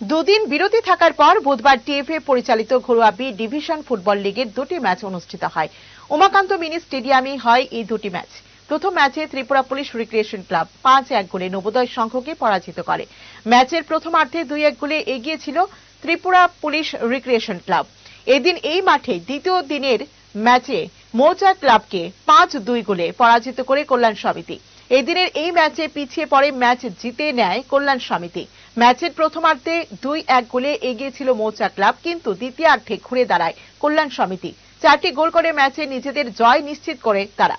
দুদিন বিরতি থাকার পর বুধবার টিএফএ পরিচালিত ঘরোয়া বি ডিভিশন ফুটবল লিগের দুটি ম্যাচ অনুষ্ঠিত হয়। উমাকান্ত মিনি স্টেডিয়ামে হয় এই দুটি ম্যাচ। প্রথম ম্যাচে ত্রিপুরা পুলিশ রিক্রিয়েশন ক্লাব পাঁচ এক গোলে নবোদয় সংঘকে পরাজিত করে। ম্যাচের প্রথমার্ধে দুই এক গোলে এগিয়ে ছিল ত্রিপুরা পুলিশ রিক্রিয়েশন ক্লাব। এদিন এই মাঠে দ্বিতীয় দিনের ম্যাচে মৌচা ক্লাবকে পাঁচ দুই গোলে পরাজিত করে কল্যাণ সমিতি। এদিনের এই ম্যাচে পিছিয়ে পড়ে ম্যাচ জিতে নেয় কল্যাণ সমিতি। ম্যাচের প্রথমার্ধে দুই এক গোলে এগিয়ে ছিল মৌচা ক্লাব, কিন্তু দ্বিতীয়ার্ধে ঘুরে দাঁড়ায় কল্যাণ সমিতি। চারটি গোল করে ম্যাচে নিজেদের জয় নিশ্চিত করে তারা।